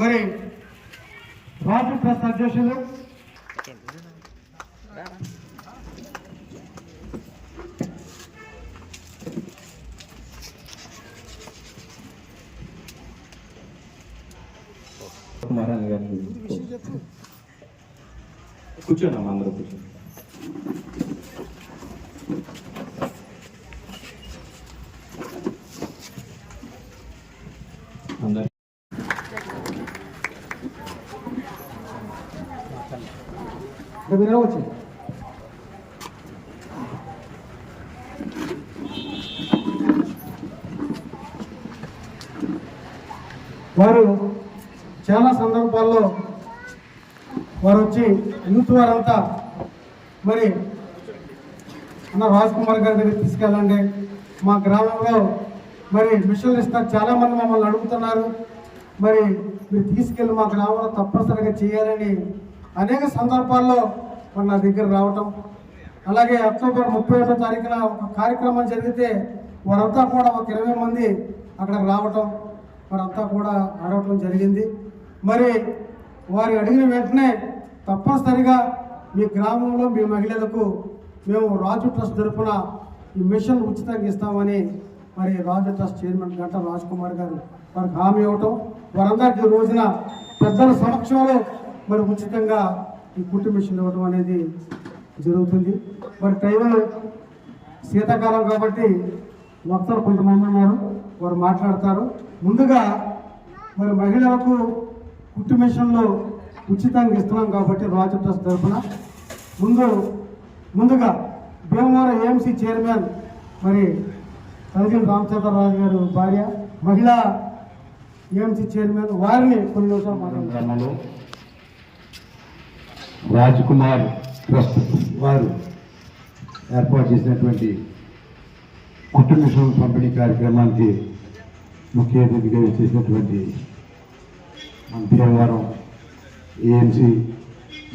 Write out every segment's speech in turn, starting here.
మరి రాజు ట్రస్ట్ అధ్యక్షులు కూర్చోండి అందరూ కూర్చోండి అందరు ఇక్కడ మీరు రావచ్చు వారు చాలా సందర్భాల్లో వారు వచ్చి యూత్ వారంతా మరి అన్న రాజ్ కుమార్ గారి దగ్గరికి తీసుకెళ్ళండి. మా గ్రామంలో మరి మిషన్లు ఇస్తారు. చాలా మంది మమ్మల్ని అడుగుతున్నారు. మరి మీరు తీసుకెళ్ళి మా గ్రామంలో తప్పనిసరిగా చేయాలని అనేక సందర్భాల్లో మరి నా దగ్గర రావటం. అలాగే అక్టోబర్ ముప్పై ఒకటో తారీఖున ఒక కార్యక్రమం జరిగితే వారంతా కూడా ఒక ఇరవై మంది అక్కడ రావటం వారంతా కూడా అడగటం జరిగింది. మరి వారు అడిగిన వెంటనే తప్పనిసరిగా మీ గ్రామంలో మీ మహిళలకు మేము రాజు ట్రస్ట్ తరఫున ఈ మిషన్ ఉచితంగా ఇస్తామని మరి రాజు ట్రస్ట్ చైర్మన్ గంట రాజ్ కుమార్ గారు వారికి హామీ ఇవ్వటం. వారందరికీ రోజున పెద్దల సమక్షంలో మరి ఉచితంగా ఈ కుట్టు మిషన్ ఇవ్వడం అనేది జరుగుతుంది. మరి టైలర్ శీతాకాలం కాబట్టి వక్తలు కొంతమంది ఉన్నారు వారు మాట్లాడతారు. ముందుగా మరి మహిళలకు కుట్టు మిషన్లు ఉచితంగా ఇస్తున్నాం కాబట్టి రాజు ట్రస్ట్ తరఫున ముందు ముందుగా భీమవరం ఏఎంసీ చైర్మన్ మరి తలజీల రామచంద్రరాజు గారు భార్య మహిళా ఏఎంసీ చైర్మన్ వారిని కొన్ని నిమిషాలు మాట్లాడారు రాజ్ కుమార్ ట్రస్ట్ వారు ఏర్పాటు చేసినటువంటి కుటుంబ మిషన్ పంపిణీ కార్యక్రమానికి ముఖ్య అతిథిగా చేసినటువంటి మన భీమవరం ఏఎంసీ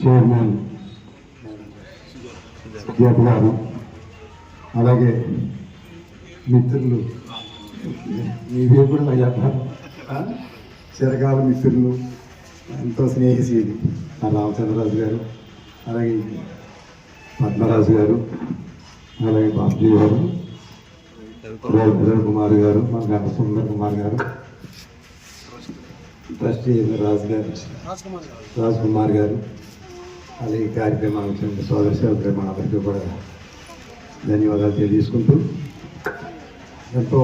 చైర్మన్ సుజాత గారు అలాగే మిత్రులు. మీ కూడా చెప్పారు చిరకాల మిత్రులు. ఎంతో స్నేహితులు ఆ రామచంద్రరాజు గారు అలాగే పద్మరాజు గారు అలాగే బాబుజీ గారు రవి కుమార్ గారు మన గంట సుందర్ కుమార్ గారు ట్రస్టీ రాజు గారు రాజ్ కుమార్ గారు అలాగే ఈ కార్యక్రమానికి చెందిన సోదర సేవకులు మనందరికీ కూడా ధన్యవాదాలు తెలియజేసుకుంటూ ఎంతో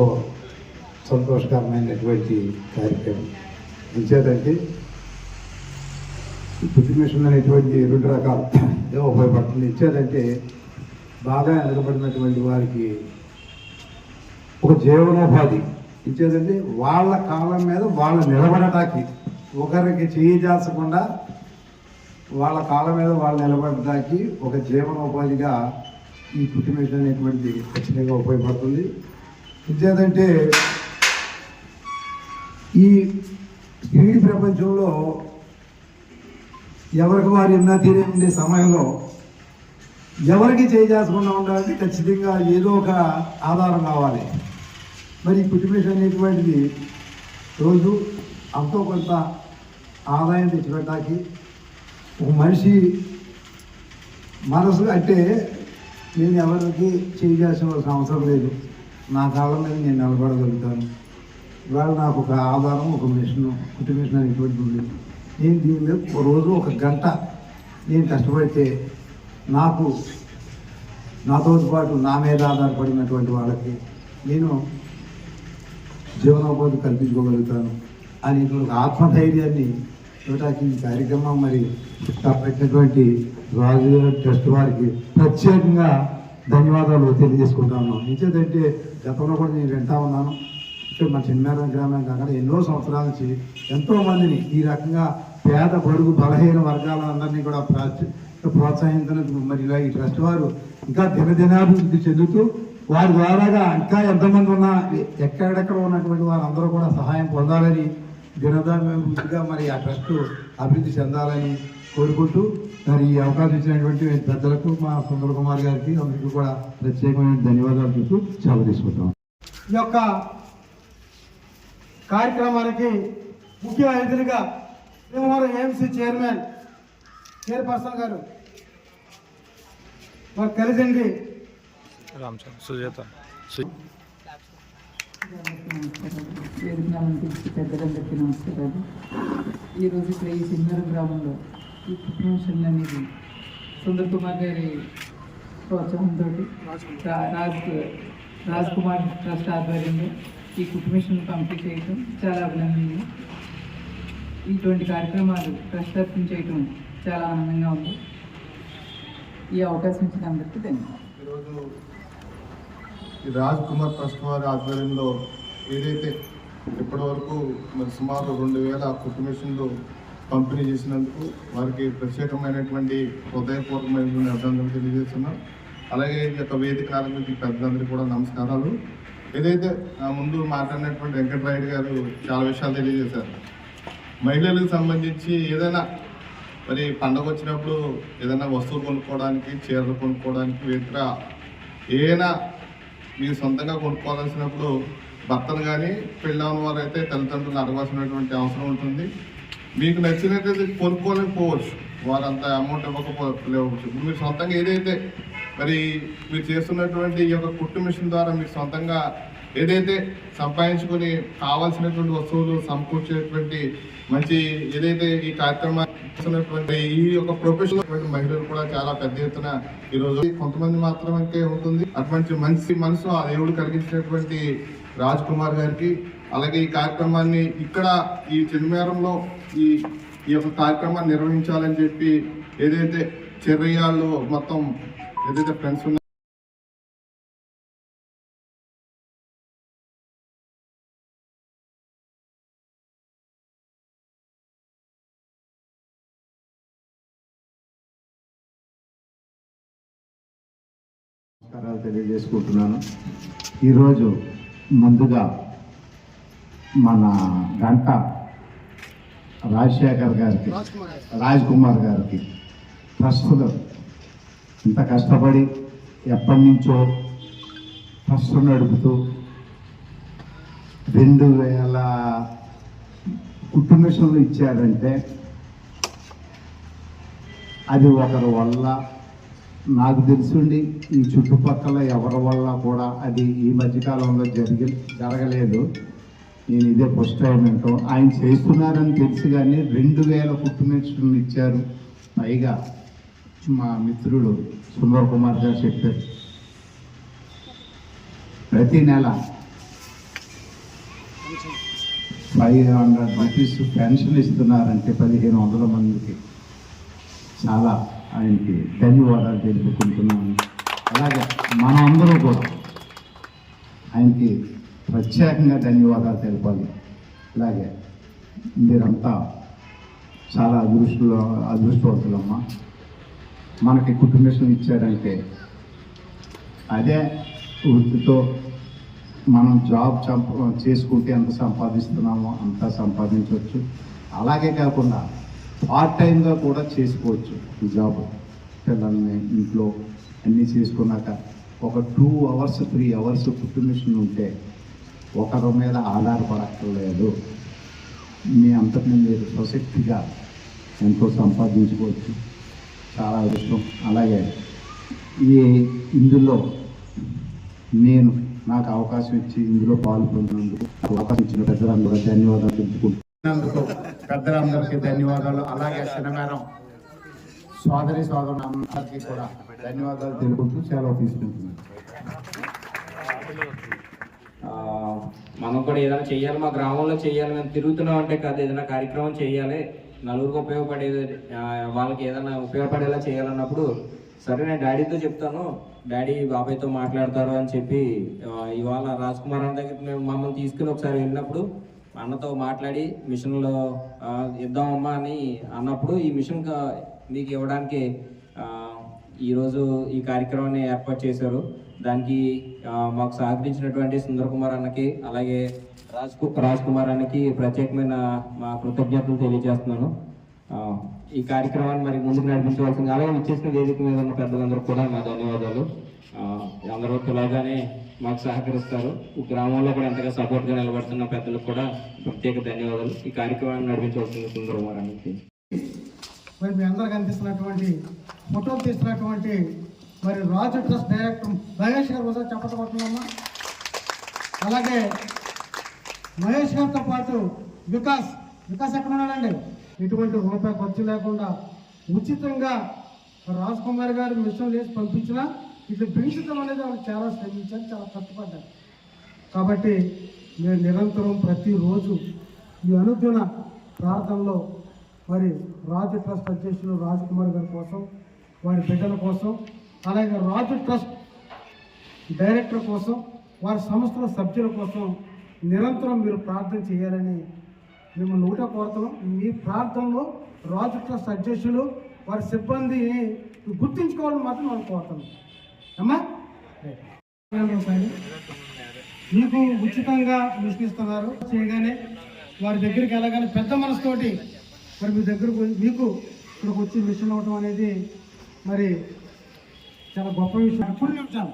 సంతోషకరమైనటువంటి కార్యక్రమం. ఎంచేదంటే శుద్ధి మిషన్ అనేటువంటి రెండు రకాలు ఏదో ఉపయోగపడుతుంది. ఇచ్చేదంటే బాగా వెనకబడినటువంటి వారికి ఒక జీవనోపాధి. ఇచ్చేదంటే వాళ్ళ కాలం మీద వాళ్ళు నిలబడటానికి. ఒకరికి చేయజాల్చకుండా వాళ్ళ కాలం మీద వాళ్ళు నిలబడడానికి ఒక జీవనోపాధిగా ఈ పుట్టి మిషన్ అనేటువంటి ఖచ్చితంగా ఉపయోగపడుతుంది. ఇచ్చేదంటే ఈ స్పీడ్ ప్రపంచంలో ఎవరికి వారు ఎన్నో తీరే ఉండే సమయంలో ఎవరికి చేయజేసకుండా ఉండాలంటే ఖచ్చితంగా ఏదో ఒక ఆధారం కావాలి. మరి ఈ కుటుంబేషన్ అనేటువంటిది రోజు అంతో కొంత ఆదాయం తెచ్చిపెట్టడానికి ఒక మనిషి మనసు అంటే నేను ఎవరికి చేయాల్సిన అవసరం లేదు. నా కాళ్ళ మీద నేను నిలబడగలుగుతాను. ఇవాళ నాకు ఒక ఆధారం ఒక మిషన్ కుటుంబ మిషన్ అనేటువంటి నేను దీని మీద ఒక రోజు ఒక గంట నేను కష్టపడితే నాకు నాతో పాటు నా మీద ఆధారపడినటువంటి వాళ్ళకి నేను జీవనోపాధి కల్పించుకోగలుగుతాను అనేటువంటి ఆత్మధైర్యాన్ని ఇవ్వటానికి ఈ కార్యక్రమం మరి పెట్టినటువంటి రాజు ట్రస్ట్ వారికి ప్రత్యేకంగా ధన్యవాదాలు తెలియజేసుకుంటాను. నిజేదంటే గతంలో కూడా నేను వింటా ఉన్నాను. ఇక్కడ మన చిన్నారం గ్రామం కాకుండా ఎన్నో సంవత్సరాల నుంచి ఎంతో మందిని ఈ రకంగా పేద బడుగు బలహీన వర్గాలందరినీ కూడా ప్రోత్స- ప్రోత్సహించినందుకు మరి ఇలా ఈ ట్రస్ట్ వారు ఇంకా దినదినాభివృద్ధి చెందుతూ వారి ద్వారాగా ఇంకా ఎంతమంది ఉన్నా ఎక్కడెక్కడ ఉన్నటువంటి వారందరూ కూడా సహాయం పొందాలని దినదాభివృద్ధిగా మరి ఆ ట్రస్ట్ అభివృద్ధి చెందాలని కోరుకుంటూ మరి ఈ అవకాశం ఇచ్చినటువంటి పెద్దలకు మా సుందర కుమార్ గారికి అందరికీ కూడా ప్రత్యేకమైన ధన్యవాదాలు చెప్తూ సెలవు తీసుకుంటాం ఈ యొక్క కార్యక్రమానికి ముఖ్య అతిథులుగా భీమవరం ఏఎంసీ చైర్మన్ చైర్పర్సన్ గారు కలిసిండి రామచంద్ర సుజాత. పెద్దలందరికీ నమస్కారాలు ఈరోజు ఇక్కడ ఈ సింగరం గ్రామంలో ఈ ప్రమోషన్ అనేది సుందర్ కుమార్ గారి ప్రోత్సాహంతో రాజ్ రాజ్ కుమార్ ట్రస్ట్ ఆధ్వర్యంలో ఈ కుటుంబం పంపిణీ చేయటం చాలా అభినందనీయం. ఇటువంటి కార్యక్రమాలు ట్రస్ట్ అర్పణ చేయటం చాలా ఆనందంగా ఉంది. ఈ అవకాశం ఇచ్చిన అందరికీ ధన్యవాదాలు. ఈరోజు రాజ్ కుమార్ ట్రస్ట్ వారి ఆధ్వర్యంలో ఏదైతే ఇప్పటివరకు మరి సుమారు రెండు వేల కుటుంబేషన్లు పంపిణీ చేసినందుకు వారికి ప్రత్యేకమైనటువంటి హృదయపూర్వకమైనటువంటి అభినందనలు తెలియజేస్తున్నాం. అలాగే ఈ యొక్క వేదిక ఆరంభించిన పెద్దలందరికీ కూడా నమస్కారాలు. ఏదైతే ఆ ముందు మాట్లాడినటువంటి వెంకటరాయుడు గారు చాలా విషయాలు తెలియజేశారు. మహిళలకు సంబంధించి ఏదైనా మరి పండగ వచ్చినప్పుడు ఏదైనా వస్తువులు కొనుక్కోవడానికి చీరలు కొనుక్కోవడానికి వేదిక ఏదైనా మీరు సొంతంగా కొనుక్కోవాల్సినప్పుడు భర్తలు కానీ పెళ్ళాం వారు అయితే తల్లిదండ్రులు అడగాల్సినటువంటి అవసరం ఉంటుంది. మీకు నచ్చినట్లయితే కొనుక్కోలేకపోవచ్చు వారు అంత అమౌంట్ ఇవ్వకపోవచ్చు ఇప్పుడు మీరు సొంతంగా ఏదైతే మరి మీరు చేస్తున్నటువంటి ఈ యొక్క కుట్టు మిషన్ ద్వారా మీరు సొంతంగా ఏదైతే సంపాదించుకొని కావాల్సినటువంటి వస్తువులు సమకూర్చేటువంటి మంచి ఏదైతే ఈ కార్యక్రమాన్ని ఈ యొక్క ప్రొఫెషనల్ మహిళలు కూడా చాలా పెద్ద ఎత్తున ఈ రోజు కొంతమంది మాత్రమే ఉంటుంది. అటువంటి మంచి మనసు ఆ దేవుడు కలిగించినటువంటి రాజ్ కుమార్ గారికి అలాగే ఈ కార్యక్రమాన్ని ఇక్కడ ఈ చిరుమేరంలో ఈ ఈ యొక్క కార్యక్రమాన్ని నిర్వహించాలని చెప్పి ఏదైతే చెర్రయ్యాళ్ళు మొత్తం ఏదైతే ఫ్రెండ్స్ ఉన్నారో తెలియజేసుకుంటున్నాను. ఈరోజు ముందుగా మన గంట రాజశేఖర్ గారికి రాజ్ కుమార్ గారికి ప్రస్తుతం ఇంత కష్టపడి ఎప్పటి నుంచో ట్రస్ట్ నడుపుతూ రెండు వేల కుటుంబేషన్లు ఇచ్చారంటే అది ఒకరి వల్ల నాకు తెలుసుండి ఈ చుట్టుపక్కల ఎవరి వల్ల కూడా అది ఈ మధ్యకాలంలో జరిగి జరగలేదు. నేను ఇదే ఫస్ట్ టైం ఏంటో ఆయన చేస్తున్నారని తెలుసు కానీ రెండు వేల కుటుంబేషన్లు ఇచ్చారు. పైగా మా మిత్రుడు సుందర్ కుమార్ గారు చెప్పారు. ప్రతి నెల ఫైవ్ హండ్రెడ్ రూపీస్ పెన్షన్ ఇస్తున్నారంటే పదిహేను వందల మందికి. చాలా ఆయనకి ధన్యవాదాలు తెలుపుకుంటున్నాను. అలాగే మనం అందరూ కూడా ఆయనకి ప్రత్యేకంగా ధన్యవాదాలు తెలపాలి. అలాగే మీరంతా చాలా అదృష్టంలో అదృష్టవంతులమ్మా. మనకి కుటుంబం ఇచ్చారంటే అదే వృత్తితో మనం జాబ్ చంప చేసుకుంటే ఎంత సంపాదిస్తున్నామో అంత సంపాదించవచ్చు. అలాగే కాకుండా పార్ట్ టైంగా కూడా చేసుకోవచ్చు ఈ జాబ్. పిల్లల్ని ఇంట్లో అన్నీ చేసుకున్నాక ఒక టూ అవర్స్ త్రీ అవర్స్ కుటుంబేషన్ ఉంటే ఒకరి మీద ఆధారపడక్కర్లేదు. మీ అంతటిని మీరు ప్రసక్తిగా ఎంతో సంపాదించుకోవచ్చు. చాలా ఇష్టం అలాగే ఈ ఇందులో నేను నాకు అవకాశం ఇచ్చి ఇందులో పాల్గొన్నందుకు అవకాశం ఇచ్చిన పెద్దలందరూ ధన్యవాదాలు తెలుపుకుంటున్నందుకు పెద్దలందరికీ ధన్యవాదాలు. అలాగే సినిమానం సోదరి సోదరులందరికీ కూడా ధన్యవాదాలు తెలుపుతూ సెలవు తీసుకుంటున్నాను. మనం కూడా ఏదైనా చేయాలి మా గ్రామంలో చేయాలి మేము తిరుగుతున్నాం అంటే కాదు ఏదైనా కార్యక్రమం చేయాలి నలుగురికి ఉపయోగపడేది వాళ్ళకి ఏదైనా ఉపయోగపడేలా చేయాలన్నప్పుడు సరే నేను డాడీతో చెప్తాను డాడీ బాబాయ్తో మాట్లాడతారు అని చెప్పి ఇవాళ రాజ్ కుమార్ దగ్గర మేము మమ్మల్ని తీసుకుని ఒకసారి వెళ్ళినప్పుడు అన్నతో మాట్లాడి మిషన్లో ఇద్దామమ్మా అని అన్నప్పుడు ఈ మిషన్ మీకు ఇవ్వడానికి ఈరోజు ఈ కార్యక్రమాన్ని ఏర్పాటు చేశారు. దానికి మాకు సహకరించినటువంటి సుందర్ కుమార్ అన్నకి అలాగే రాజ్కు రాజ్ కుమార్ అన్నకి ప్రత్యేకమైన మా కృతజ్ఞతలు తెలియజేస్తున్నాను. ఈ కార్యక్రమాన్ని మరి ముందుకు నడిపించవలసింది అలాగే విచ్చేసిన వేదిక మీద ఉన్న పెద్దలందరూ కూడా నా ధన్యవాదాలు. అందరూ పిలవగానే మాకు సహకరిస్తారు. ఈ గ్రామంలో కూడా ఎంతగా సపోర్ట్గా నిలబడుతున్న పెద్దలకు కూడా ప్రత్యేక ధన్యవాదాలు. ఈ కార్యక్రమాన్ని నడిపించవలసింది సుందరమారానికి మరి మీ అందరికి అందిస్తున్నటువంటి ఫోటోలు తీస్తున్నటువంటి మరి రాజు ట్రస్ట్ డైరెక్టర్ మహేష్ గారు ఒకసారి చెప్పటపడుతున్నామా అలాగే మహేష్ గారితో పాటు వికాస్ వికాస్ ఎక్కడ ఉన్నాడండి? ఎటువంటి రూపాయి ఖర్చు లేకుండా ఉచితంగా రాజ్ కుమార్ గారు మిషన్ వేసి పంపించిన ఇట్లా పెంచడం అనేది వాళ్ళు చాలా శ్రమించారు చాలా కష్టపడ్డారు కాబట్టి నేను నిరంతరం ప్రతిరోజు ఈ అనుదిన ప్రార్థనలో మరి రాజు ట్రస్ట్ అధ్యక్షులు రాజకుమార్ గారి కోసం వారి బిడ్డల కోసం అలాగే రాజు ట్రస్ట్ డైరెక్టర్ కోసం వారి సంస్థల సభ్యుల కోసం నిరంతరం మీరు ప్రార్థన చేయాలని మిమ్మల్ని నూట కోరుతున్నాం. మీ ప్రార్థనలో రాజు ట్రస్ట్ అధ్యక్షులు వారి సిబ్బందిని గుర్తించుకోవాలని మాత్రం మనం కోరుతున్నాం. అమ్మా. మీకు ఉచితంగా మిషన్ చేయగానే వారి దగ్గరికి వెళ్ళగానే పెద్ద మనసుతోటి మరి మీ దగ్గరకు మీకు ఇక్కడికి వచ్చి మిషన్ అవ్వటం అనేది మరి చాలా గొప్ప విషయం. ఇప్పుడు నిమిషాలు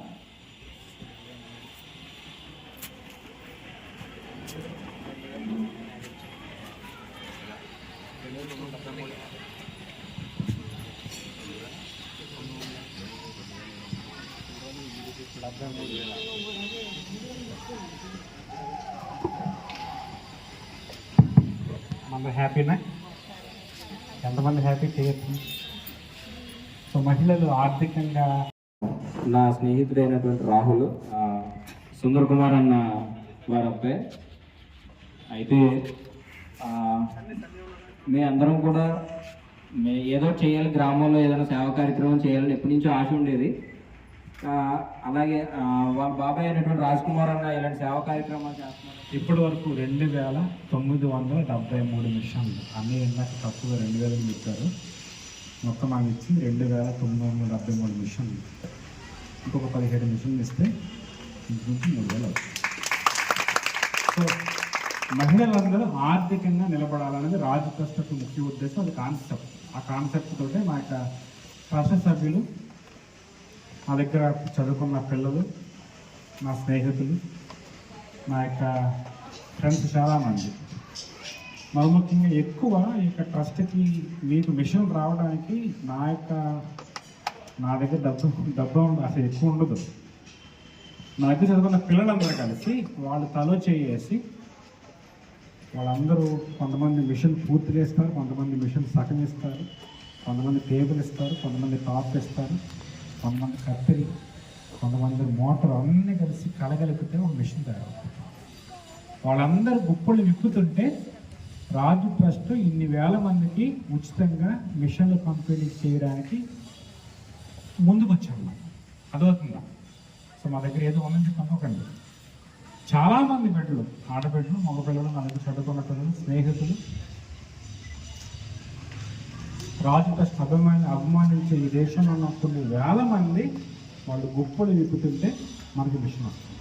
మన హ్యాపీనా ఎంతమంది హ్యాపీ చేయొచ్చు? సో మహిళలు ఆర్థికంగా నా స్నేహితుడైనటువంటి రాహుల్ సుందర్ కుమార్ అన్న వారి అబ్బాయి. అయితే మీ అందరం కూడా ఏదో చేయాలి గ్రామంలో ఏదైనా సేవా కార్యక్రమం చేయాలని ఎప్పటి నుంచో ఆశ ఉండేది. అలాగే వాళ్ళ బాబాయ్ అయినటువంటి రాజ్ కుమార్ అన్న ఇలాంటి సేవా కార్యక్రమాలు చేస్తున్నారు. ఇప్పటి వరకు రెండు వేల తొమ్మిది వందల డెబ్బై మూడు మిషన్లు అన్నీ ఇందాక తక్కువ రెండు వేలు చెప్పారు. మొత్తం మాకు ఇచ్చి రెండు వేల తొమ్మిది వందల డెబ్బై మూడు మిషన్లు. ఇంకొక పదిహేడు మిషన్లు ఇస్తే ఇంకొంచెం మూడు వేలు అవుతుంది. సో మహిళలందరూ ఆర్థికంగా నిలబడాలనేది రాజు ట్రస్ట్ యొక్క ముఖ్య ఉద్దేశం అది కాన్సెప్ట్. ఆ కాన్సెప్ట్ తోటే మా యొక్క ట్రస్ట్ సభ్యులు నా దగ్గర చదువుకున్న పిల్లలు నా స్నేహితులు నా యొక్క ఫ్రెండ్స్ చాలామంది. మరి ముఖ్యంగా ఎక్కువ ఈ యొక్క ట్రస్ట్కి మీకు మిషన్ రావడానికి నా యొక్క నా దగ్గర డబ్బు డబ్బు అసలు ఎక్కువ ఉండదు. నా దగ్గర చదువుకున్న పిల్లలందరూ కలిసి వాళ్ళు తలో చేసి వాళ్ళందరూ కొంతమంది మిషన్ పూర్తి చేస్తారు కొంతమంది మిషన్ సగం ఇస్తారు కొంతమంది టేబుల్ ఇస్తారు కొంతమంది టాప్ ఇస్తారు. కొంతమంది కత్తిరి కొంతమంది మోటార్ అన్నీ కలిసి కలగలిపితే ఒక మిషన్ తయారవుతుంది. వాళ్ళందరూ గుప్పలు విప్పుతుంటే రాజు ట్రస్ట్ ఇన్ని వేల మందికి ఉచితంగా మిషన్లు పంపిణీ చేయడానికి ముందుకొచ్చాము అదవుతుందా సో మా దగ్గర ఏదో ఉందని చెప్పి చాలామంది బిడ్డలు ఆడబిడ్డలు మగ పిల్లలు మనకు చదువుకున్న పిల్లలు స్నేహితులు రాజు ట్రస్ట్ అభిమాని అభిమానించే ఈ దేశంలో ఉన్న కొన్ని వేల మంది వాళ్ళు గుప్పలు విప్పుతుంటే మనకి మిషన్ వస్తుంది.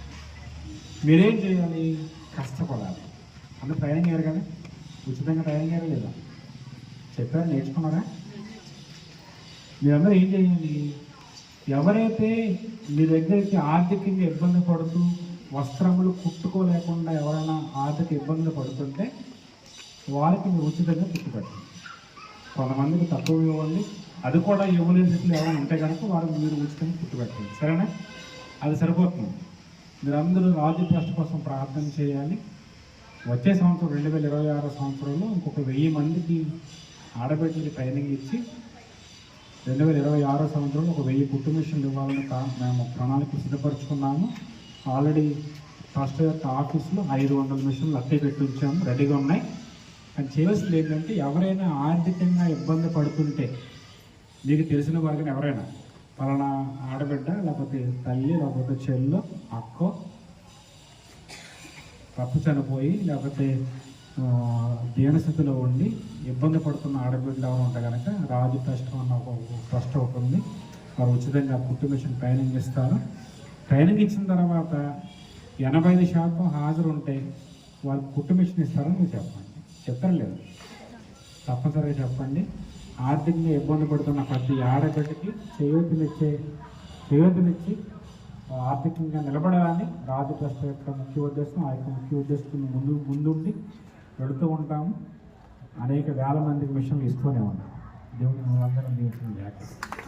మీరేం చేయాలి? కష్టపడాలి. అంటే ట్రైనింగ్ అయ్యారు కదా? ఉచితంగా ట్రైనింగ్ అయ్యారు లేదా? చెప్పారు? నేర్చుకున్నారా? మీరందరూ ఏం చేయాలి? ఎవరైతే మీ దగ్గరికి ఆర్థికంగా ఇబ్బంది పడుతూ వస్త్రములు కుట్టుకోలేకుండా ఎవరైనా ఆర్థిక ఇబ్బందులు పడుతుంటే వారికి మీరు ఉచితంగా కుట్టుపెట్టండి కొంతమందికి తక్కువ ఇవ్వండి. అది కూడా ఇవ్వలేని స్థితిలో ఎవరైనా ఉంటే కనుక వారికి మీరు ఉచితంగా కుట్టుపెట్టండి సరేనా? అది సరిపోతుంది. మీరందరూ రాజు ట్రస్ట్ కోసం ప్రార్థన చేయాలి. వచ్చే సంవత్సరం రెండు వేల ఇరవై ఆరో సంవత్సరంలో ఇంకొక వెయ్యి మందికి ఆడబిడ్డలకి ట్రైనింగ్ ఇచ్చి రెండు వేల ఇరవై ఆరో సంవత్సరంలో ఒక వెయ్యి కుట్టు మిషన్లు ఇవ్వాలని మేము ప్రణాళిక సిద్ధపరచుకున్నాము. ఆల్రెడీ ట్రస్ట్ యొక్క ఆఫీస్లో ఐదు వందల మిషన్లు అట్టే పెట్టి ఉంచాము. రెడీగా ఉన్నాయి. కానీ చేయవలసింది ఏంటంటే ఎవరైనా ఆర్థికంగా ఇబ్బంది పడుతుంటే మీకు తెలిసిన వారికి ఎవరైనా పలానా ఆడబిడ్డ లేకపోతే తల్లి లేకపోతే చెల్లు అక్కో తప్పు చనిపోయి లేకపోతే దీనస్థితిలో ఉండి ఇబ్బంది పడుతున్న ఆడబిడ్డలు ఎవరు ఉంటే కనుక రాజు ట్రస్ట్ అన్న ఒక ట్రస్ట్ ఒకటి ఉంది. వారు ఉచితంగా కుట్టు మిషన్ ట్రైనింగ్ ఇస్తారు. ట్రైనింగ్ ఇచ్చిన తర్వాత ఎనభై ఐదు శాతం హాజరు ఉంటే వారికి కుట్టు మిషన్ ఇస్తారని మీరు చెప్పండి. చెప్పలేదు లేదు తప్పనిసరిగా చెప్పండి. ఆర్థికంగా ఇబ్బంది పడుతున్న ప్రతి ఆడబిడ్డకి చేయూతనిచ్చే చేయూతనిచ్చి ఆర్థికంగా నిలబడాలని రాజు ట్రస్ట్ యొక్క ముఖ్య ఉద్దేశం. ఆ యొక్క ముఖ్య ఉద్దేశం ముందు ముందుండి వెళుతూ ఉంటాము. అనేక వేల మందికి విషయం ఇస్తూనే ఉన్నాం దేవుడు అందరం దీవించిన జాగ్రత్త